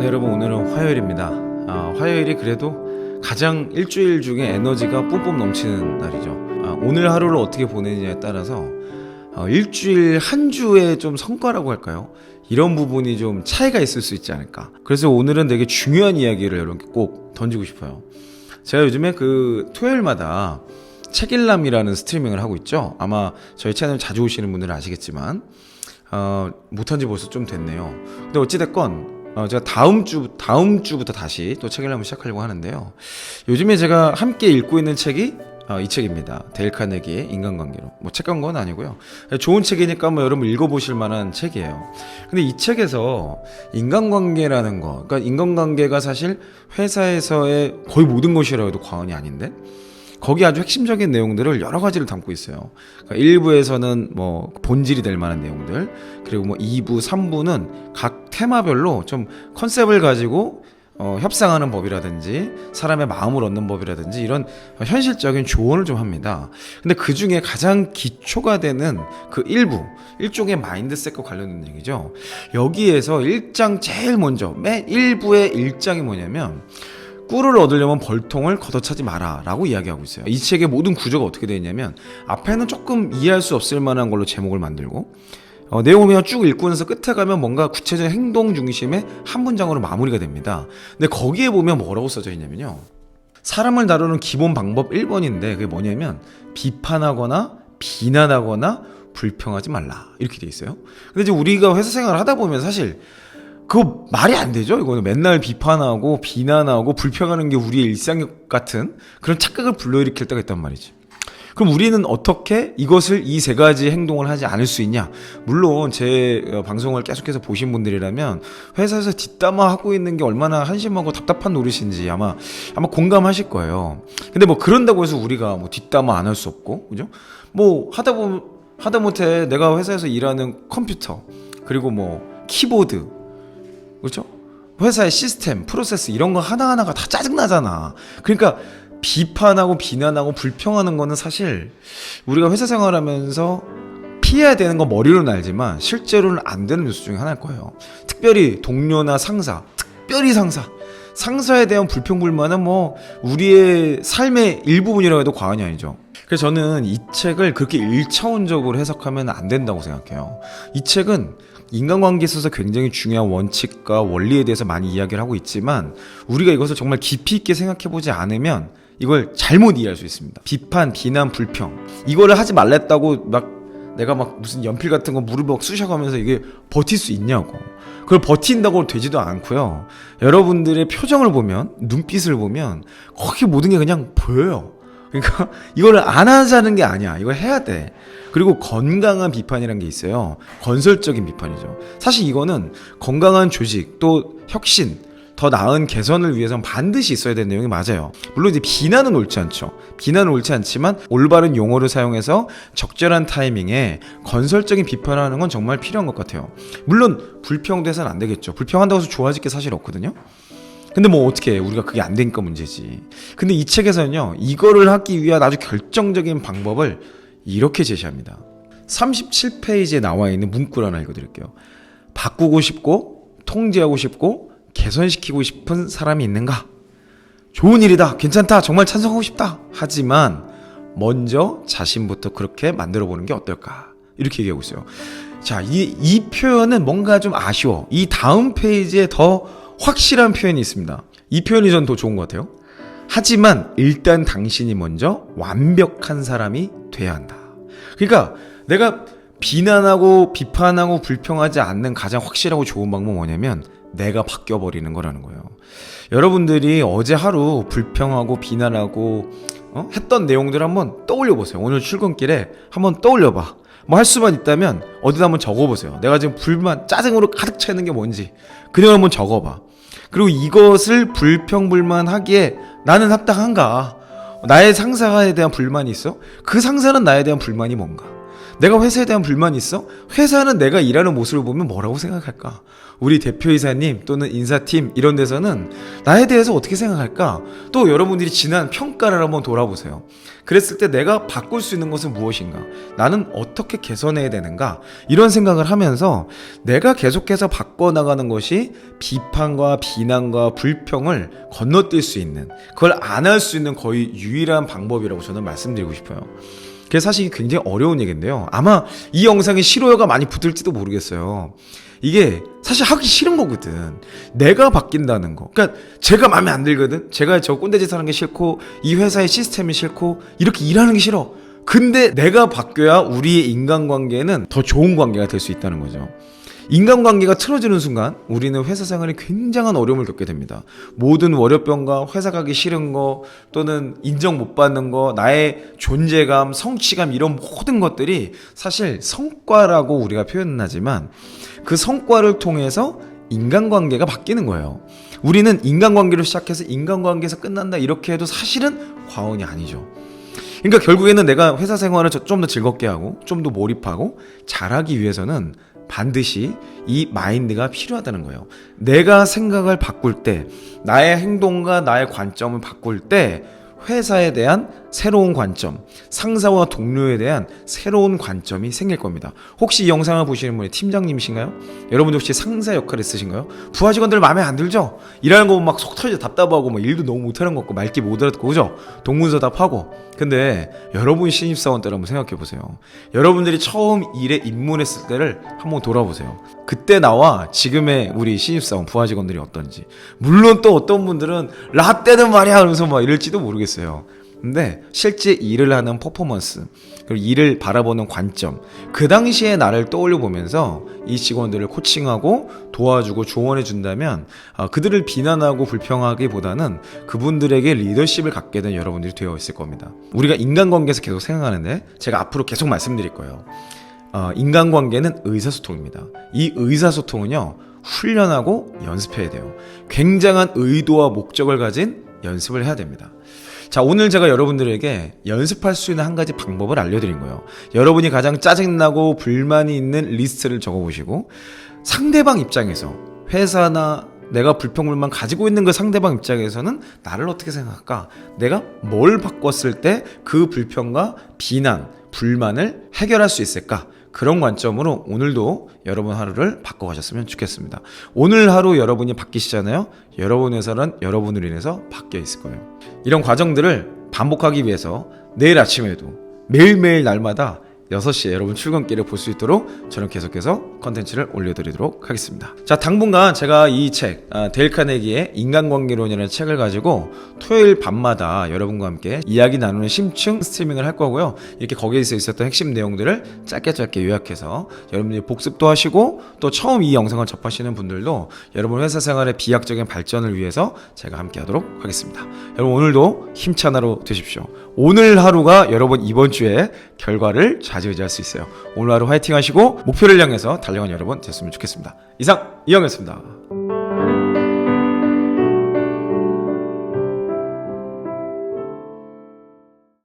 네, 여러분 오늘은 화요일입니다. 아, 화요일이 그래도 가장 일주일 중에 에너지가 뿜뿜 넘치는 날이죠. 아, 오늘 하루를 어떻게 보내느냐에 따라서 어, 일주일 한 주의 좀 성과라고 할까요? 이런 부분이 좀 차이가 있을 수 있지 않을까. 그래서 오늘은 되게 중요한 이야기를 여러분께 꼭 던지고 싶어요. 제가 요즘에 그 토요일마다 책일남이라는 스트리밍을 하고 있죠. 아마 저희 채널 자주 오시는 분들은 아시겠지만 어, 못한 지 벌써 좀 됐네요. 근데 어찌됐건 어, 제가 다음 주 다음 주부터 다시 또 책을 한번 시작하려고 하는데요. 요즘에 제가 함께 읽고 있는 책이 어, 이 책입니다. 데일 카네기의 인간관계로. 뭐 책간 건 아니고요. 좋은 책이니까 뭐 여러분 읽어보실 만한 책이에요. 근데 이 책에서 인간관계라는 거, 그러니까 인간관계가 사실 회사에서의 거의 모든 것이라고 해도 과언이 아닌데 거기 아주 핵심적인 내용들을 여러 가지를 담고 있어요. 그러니까 1부에서는 뭐 본질이 될 만한 내용들, 그리고 뭐 2부, 3부는 각 테마별로 좀 컨셉을 가지고 어, 협상하는 법이라든지 사람의 마음을 얻는 법이라든지 이런 현실적인 조언을 좀 합니다. 근데 그 중에 가장 기초가 되는 그 일부, 일종의 마인드셋과 관련된 얘기죠. 여기에서 1장 제일 먼저, 맨 1부의 1장이 뭐냐면 꿀을 얻으려면 벌통을 걷어차지 마라 라고 이야기하고 있어요. 이 책의 모든 구조가 어떻게 되어 있냐면 앞에는 조금 이해할 수 없을 만한 걸로 제목을 만들고 어, 내용을 그냥 쭉 읽고 나서 끝에 가면 뭔가 구체적인 행동 중심의 한 문장으로 마무리가 됩니다. 근데 거기에 보면 뭐라고 써져 있냐면요. 사람을 다루는 기본 방법 1번인데 그게 뭐냐면 비판하거나 비난하거나 불평하지 말라 이렇게 돼 있어요. 근데 이제 우리가 회사 생활을 하다 보면 사실 그거 말이 안 되죠. 이거는 맨날 비판하고 비난하고 불평하는 게 우리의 일상 같은 그런 착각을 불러일으킬 때가 있단 말이지. 그럼 우리는 어떻게 이것을 이 세 가지 행동을 하지 않을 수 있냐? 물론 제 어, 방송을 계속해서 보신 분들이라면 회사에서 뒷담화 하고 있는 게 얼마나 한심하고 답답한 노릇인지 아마 아마 공감하실 거예요. 근데 뭐 그런다고 해서 우리가 뭐 뒷담화 안 할 수 없고, 그죠? 뭐 하다 보면 하다 못해 내가 회사에서 일하는 컴퓨터 그리고 뭐 키보드 그렇죠? 회사의 시스템, 프로세스 이런 거 하나하나가 다 짜증나잖아. 그러니까 비판하고 비난하고 불평하는 거는 사실 우리가 회사 생활하면서 피해야 되는 거 머리로는 알지만 실제로는 안 되는 뉴스 중에 하나일 거예요. 특별히 동료나 상사, 특별히 상사. 상사에 대한 불평불만은 뭐 우리의 삶의 일부분이라고 해도 과언이 아니죠. 그래서 저는 이 책을 그렇게 일차원적으로 해석하면 안 된다고 생각해요. 이 책은 인간관계에 있어서 굉장히 중요한 원칙과 원리에 대해서 많이 이야기를 하고 있지만 우리가 이것을 정말 깊이 있게 생각해 보지 않으면 이걸 잘못 이해할 수 있습니다. 비판, 비난, 불평. 이거를 하지 말랬다고 막 내가 막 무슨 연필 같은 거 무릎 막 쑤셔가면서 이게 버틸 수 있냐고. 그걸 버틴다고 되지도 않고요. 여러분들의 표정을 보면, 눈빛을 보면, 거기 모든 게 그냥 보여요. 그러니까 이거를 안 하자는 게 아니야. 이걸 해야 돼. 그리고 건강한 비판이란 게 있어요. 건설적인 비판이죠. 사실 이거는 건강한 조직 또 혁신 더 나은 개선을 위해서는 반드시 있어야 되는 내용이 맞아요. 물론 이제 비난은 옳지 않죠. 비난은 옳지 않지만 올바른 용어를 사용해서 적절한 타이밍에 건설적인 비판을 하는 건 정말 필요한 것 같아요. 물론 불평돼서는 안 되겠죠. 불평한다고 해서 좋아질 게 사실 없거든요. 근데 뭐 어떻게 해. 우리가 그게 안 되니까 문제지. 근데 이 책에서는요. 이거를 하기 위한 아주 결정적인 방법을 이렇게 제시합니다. 37페이지에 나와 있는 문구를 하나 읽어드릴게요. 바꾸고 싶고 통제하고 싶고 개선시키고 싶은 사람이 있는가? 좋은 일이다. 괜찮다. 정말 찬성하고 싶다. 하지만 먼저 자신부터 그렇게 만들어 보는 게 어떨까? 이렇게 얘기하고 있어요. 자, 이, 이 표현은 뭔가 좀 아쉬워. 이 다음 페이지에 더 확실한 표현이 있습니다. 이 표현이 전 더 좋은 것 같아요. 하지만 일단 당신이 먼저 완벽한 사람이 돼야 한다. 그러니까 내가 비난하고 비판하고 불평하지 않는 가장 확실하고 좋은 방법은 뭐냐면 내가 바뀌어버리는 거라는 거예요. 여러분들이 어제 하루 불평하고 비난하고 어? 했던 내용들 한번 떠올려 보세요. 오늘 출근길에 한번 떠올려 봐. 뭐 할 수만 있다면 어디다 한번 적어 보세요. 내가 지금 불만, 짜증으로 가득 차 있는 게 뭔지 그 내용 한번 적어 봐. 그리고 이것을 불평불만하기에 나는 합당한가? 나의 상사에 대한 불만이 있어? 그 상사는 나에 대한 불만이 뭔가? 내가 회사에 대한 불만이 있어? 회사는 내가 일하는 모습을 보면 뭐라고 생각할까? 우리 대표이사님 또는 인사팀 이런 데서는 나에 대해서 어떻게 생각할까? 또 여러분들이 지난 평가를 한번 돌아보세요. 그랬을 때 내가 바꿀 수 있는 것은 무엇인가? 나는 어떻게 개선해야 되는가? 이런 생각을 하면서 내가 계속해서 바꿔나가는 것이 비판과 비난과 불평을 건너뛸 수 있는, 그걸 안 할 수 있는 거의 유일한 방법이라고 저는 말씀드리고 싶어요. 그게 사실 굉장히 어려운 얘기인데요. 아마 이 영상에 싫어요가 많이 붙을지도 모르겠어요. 이게 사실 하기 싫은 거거든. 내가 바뀐다는 거. 그러니까 제가 마음에 안 들거든. 제가 저 꼰대짓 하는 게 싫고 이 회사의 시스템이 싫고 이렇게 일하는 게 싫어. 근데 내가 바뀌어야 우리의 인간관계는 더 좋은 관계가 될 수 있다는 거죠. 인간관계가 틀어지는 순간 우리는 회사 생활에 굉장한 어려움을 겪게 됩니다. 모든 월요병과 회사 가기 싫은 거 또는 인정 못 받는 거 나의 존재감, 성취감 이런 모든 것들이 사실 성과라고 우리가 표현은 하지만 그 성과를 통해서 인간관계가 바뀌는 거예요. 우리는 인간관계로 시작해서 인간관계에서 끝난다 이렇게 해도 사실은 과언이 아니죠. 그러니까 결국에는 내가 회사 생활을 좀 더 즐겁게 하고 좀 더 몰입하고 잘하기 위해서는 반드시 이 마인드가 필요하다는 거예요. 내가 생각을 바꿀 때, 나의 행동과 나의 관점을 바꿀 때, 회사에 대한 새로운 관점, 상사와 동료에 대한 새로운 관점이 생길 겁니다. 혹시 이 영상을 보시는 분이 팀장님이신가요? 여러분들 혹시 상사 역할을 쓰신가요? 부하 직원들 마음에 안 들죠? 일하는 거 보면 막속 터져 답답하고 막 일도 너무 못하는 것 같고 말귀 못 알아듣고 그죠? 동문서답하고 근데 여러분 신입사원 때를 한번 생각해 보세요. 여러분들이 처음 일에 입문했을 때를 한번 돌아보세요. 그때 나와 지금의 우리 신입사원 부하 직원들이 어떤지 물론 또 어떤 분들은 라떼는 말이야 하면서 막 이럴지도 모르겠어요. 근데 실제 일을 하는 퍼포먼스 그리고 일을 바라보는 관점 그 당시에 나를 떠올려 보면서 이 직원들을 코칭하고 도와주고 조언해 준다면 아, 그들을 비난하고 불평하기보다는 그분들에게 리더십을 갖게 된 여러분들이 되어 있을 겁니다. 우리가 인간관계에서 계속 생각하는데 제가 앞으로 계속 말씀드릴 거예요. 어, 인간관계는 의사소통입니다. 이 의사소통은요 훈련하고 연습해야 돼요. 굉장한 의도와 목적을 가진 연습을 해야 됩니다. 자, 오늘 제가 여러분들에게 연습할 수 있는 한 가지 방법을 알려드린 거예요. 여러분이 가장 짜증나고 불만이 있는 리스트를 적어보시고, 상대방 입장에서, 회사나 내가 불평불만 가지고 있는 그 상대방 입장에서는 나를 어떻게 생각할까? 내가 뭘 바꿨을 때 그 불평과 비난, 불만을 해결할 수 있을까? 그런 관점으로 오늘도 여러분 하루를 바꿔가셨으면 좋겠습니다. 오늘 하루 여러분이 바뀌시잖아요. 여러분 회사는 여러분으로 인해서 바뀌어 있을 거예요. 이런 과정들을 반복하기 위해서 내일 아침에도 매일매일 날마다 6시에 여러분 출근길을 볼수 있도록 저는 계속해서 컨텐츠를 올려드리도록 하겠습니다. 자, 당분간 제가 이 책, 아, 데일 카네기의 인간관계론이라는 책을 가지고 토요일 밤마다 여러분과 함께 이야기 나누는 심층 스트리밍을 할 거고요. 이렇게 거기에서 있었던 핵심 내용들을 짧게 짧게 요약해서 여러분들이 복습도 하시고 또 처음 이 영상을 접하시는 분들도 여러분 회사 생활의 비약적인 발전을 위해서 제가 함께 하도록 하겠습니다. 여러분 오늘도 힘찬 하루 되십시오. 오늘 하루가 여러분 이번 주에 결과를 좌지우지할 수 있어요. 오늘 하루 화이팅 하시고 목표를 향해서 달려간 여러분 됐으면 좋겠습니다. 이상 이영이었습니다.